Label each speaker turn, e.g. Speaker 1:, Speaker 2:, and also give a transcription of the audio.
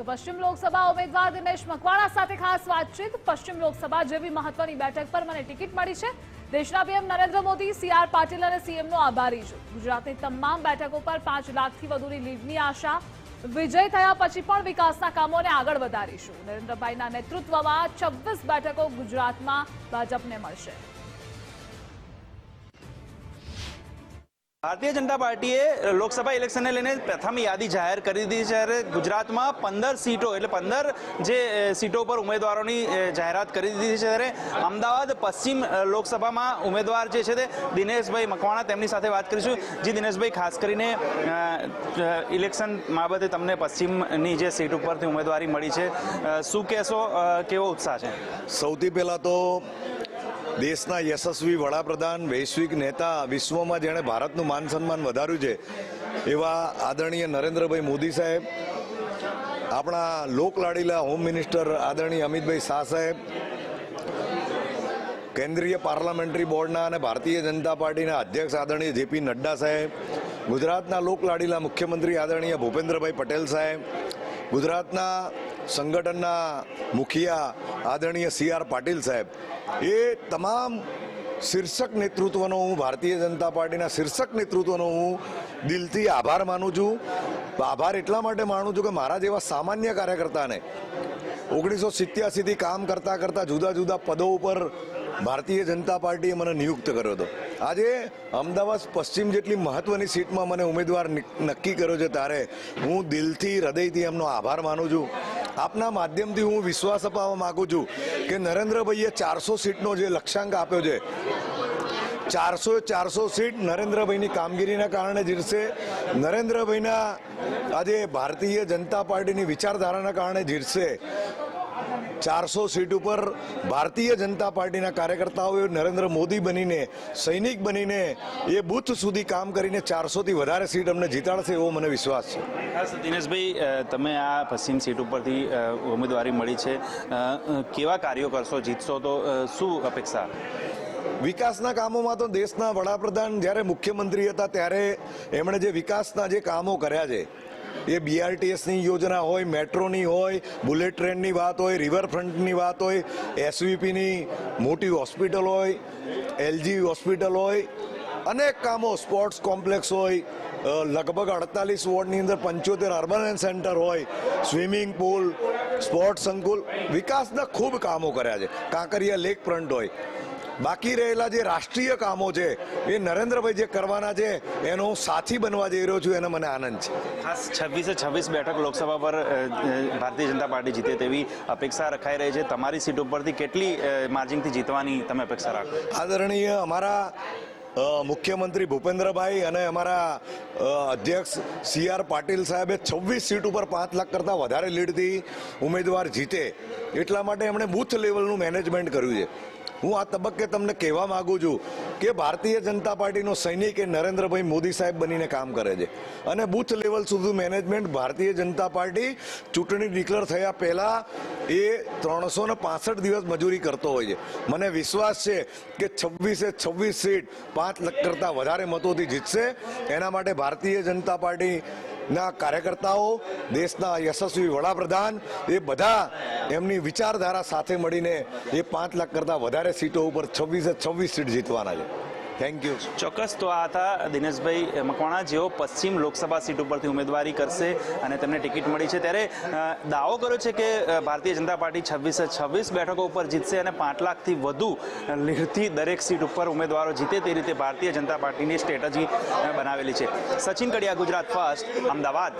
Speaker 1: તો પશ્ચિમ લોકસભા ઉમેદવાર દિનેશ મકવાણા સાથે ખાસ વાતચીત. પશ્ચિમ લોકસભા જેવી મહત્વની બેઠક પર મને ટિકિટ મળી છે. દેશના પીએમ નરેન્દ્ર મોદી સીઆર પાટીલ અને સીએમનો આભારી છું. ગુજરાતની તમામ બેઠકો પર પાંચ લાખથી વધુની લીડની આશા. વિજય થયા પછી પણ વિકાસના કામોને આગળ વધારીશું. નરેન્દ્રભાઈના નેતૃત્વમાં છવ્વીસ બેઠકો ગુજરાતમાં ભાજપને મળશે.
Speaker 2: ભારતીય જનતા પાર્ટીએ લોકસભા ઇલેક્શનને લઈને પ્રથમ યાદી જાહેર કરી દીધી છે. ત્યારે ગુજરાતમાં પંદર સીટો, એટલે પંદર જે સીટો પર ઉમેદવારોની જાહેરાત કરી દીધી છે. ત્યારે અમદાવાદ પશ્ચિમ લોકસભામાં ઉમેદવાર જે છે તે દિનેશભાઈ મકવાણા, તેમની સાથે વાત કરીશું. જે દિનેશભાઈ, ખાસ કરીને ઇલેક્શન બાબતે તમને પશ્ચિમની જે સીટ ઉપરથી ઉમેદવારી મળી છે. શું કહેશો? કેવો ઉત્સાહ છે?
Speaker 3: સૌથી પહેલાં તો દેશના યશસ્વી વડાપ્રધાન, વૈશ્વિક નેતા વિશ્વમાં જેણે ભારતનું માન સન્માન વધાર્યું છે, એવા આદરણીય નરેન્દ્રભાઈ મોદી સાહેબ, આપણા લોકલાડીલા હોમ મિનિસ્ટર આદરણીય અમિતભાઈ શાહ સાહેબ, કેન્દ્રીય પાર્લામેન્ટરી બોર્ડના અને ભારતીય જનતા પાર્ટીના અધ્યક્ષ આદરણીય જેપી નડ્ડા સાહેબ, ગુજરાતના લોકલાડીલા મુખ્યમંત્રી આદરણીય ભૂપેન્દ્રભાઈ પટેલ સાહેબ, ગુજરાતના સંગઠનના મુખિયા આદરણીય સી આર પાટીલ સાહેબ, એ તમામ શીર્ષક નેતૃત્વનો હું ભારતીય જનતા પાર્ટીના શીર્ષક નેતૃત્વનો હું દિલથી આભાર માનું છું. આભાર એટલા માટે માનું છું કે મારા જેવા સામાન્ય કાર્યકર્તાને ઓગણીસો સિત્યાસીથી કામ કરતા કરતા જુદા જુદા પદો ઉપર ભારતીય જનતા પાર્ટીએ મને નિયુક્ત કર્યો હતો. આજે અમદાવાદ પશ્ચિમ જેટલી મહત્વની સીટમાં મને ઉમેદવાર નક્કી કર્યો છે ત્યારે હું દિલથી, હૃદયથી એમનો આભાર માનું છું. આપના માધ્યમથી હું વિશ્વાસ અપાવવા માગું છું કે નરેન્દ્રભાઈએ ચારસો સીટનો જે લક્ષ્યાંક આપ્યો છે, ચારસો ચારસો સીટ નરેન્દ્રભાઈની કામગીરીના કારણે જીરશે નરેન્દ્રભાઈના આજે ભારતીય જનતા પાર્ટીની વિચારધારાના કારણે જીતશે. ચારસો સીટ ઉપર ભારતીય જનતા પાર્ટીના કાર્યકર્તાઓએ નરેન્દ્ર મોદી બનીને સૈનિક બનીને એ બુથ સુધી કામ કરીને ચારસોથી વધારે સીટ અમને જીતાડશે એવો મને વિશ્વાસ છે.
Speaker 2: ખાસ દિનેશભાઈ તમે આ પશ્ચિમ સીટ ઉપરથી ઉમેદવારી મળી છે. કેવા કાર્યો કરશો જીતશો તો શું અપેક્ષા?
Speaker 3: વિકાસના કામોમાં તો દેશના વડાપ્રધાન જ્યારે મુખ્યમંત્રી હતા ત્યારે એમણે જે વિકાસના જે કામો કર્યા છે એ બીઆરટીએસની યોજના હોય, મેટ્રોની હોય, બુલેટ ટ્રેનની વાત હોય, રિવરફ્રન્ટની વાત હોય એસવીપીની મોટી હોસ્પિટલ હોય એલજી હોસ્પિટલ હોય, અનેક કામો, સ્પોર્ટ્સ કોમ્પ્લેક્સ હોય લગભગ અડતાલીસ વોર્ડની અંદર પંચોતેર અર્બન સેન્ટર હોય, સ્વિમિંગ પુલ, સ્પોર્ટ્સ સંકુલ, વિકાસના ખૂબ કામો કર્યા છે. કાંકરિયા લેક ફ્રન્ટ હોય. બાકી રહેલા જે રાષ્ટ્રીય કામો છે એ નરેન્દ્રભાઈ જે કરવાના છે એનો હું સાથી બનવા જઈ રહ્યો છું એનો મને આનંદ છે.
Speaker 2: ખાસ છવ્વીસે છવ્વીસ બેઠક લોકસભા પર ભારતીય જનતા પાર્ટી જીતે તેવી અપેક્ષા રખાઈ રહી છે. તમારી સીટ ઉપરથી કેટલી માર્જિનથી જીતવાની તમે અપેક્ષા રાખો?
Speaker 3: આદરણીય અમારા મુખ્યમંત્રી ભૂપેન્દ્રભાઈ અને અમારા અધ્યક્ષ સી આર પાટીલ સાહેબે છવ્વીસ સીટ ઉપર પાંચ લાખ કરતાં વધારે લીડથી ઉમેદવાર જીતે. એટલા માટે એમણે બૂથ લેવલનું મેનેજમેન્ટ કર્યું છે. હું આ તબક્કે તમને કહેવા માગું છું કે ભારતીય જનતા પાર્ટીનો સૈનિક એ નરેન્દ્રભાઈ મોદી સાહેબ બનીને કામ કરે છે. અને બુથ લેવલ સુધી મેનેજમેન્ટ ભારતીય જનતા પાર્ટી ચૂંટણી ડિક્લેર થયા પહેલાં એ ત્રણસો ને પાસઠ દિવસ મજૂરી કરતો હોય છે. મને વિશ્વાસ છે કે છવ્વીસે છવ્વીસ સીટ પાંચ લાખ કરતાં વધારે મતોથી જીતશે. એના માટે ભારતીય જનતા પાર્ટી ના કાર્યકર્તાઓ, દેશના યશસ્વી વડાપ્રધાન, એ બધા એમની વિચારધારા સાથે મળીને એ પાંચ લાખ કરતાં વધારે સીટો ઉપર છવ્વીસે છવ્વીસ સીટ જીતવાના છે. થેન્ક યુ
Speaker 2: ચોક્કસ, તો આ હતા દિનેશભાઈ મકવાણા. જેઓ પશ્ચિમ લોકસભા સીટ ઉપરથી ઉમેદવારી કરશે અને તેમને ટિકિટ મળી છે. ત્યારે દાવો કર્યો છે કે ભારતીય જનતા પાર્ટી છવ્વીસે છવ્વીસ બેઠકો ઉપર જીતશે અને પાંચ લાખથી વધુ લીડથી દરેક સીટ ઉપર ઉમેદવારો જીતે તે રીતે ભારતીય જનતા પાર્ટીની સ્ટ્રેટજી બનાવેલી છે. સચિન કડિયા, ગુજરાત ફર્સ્ટ, અમદાવાદ.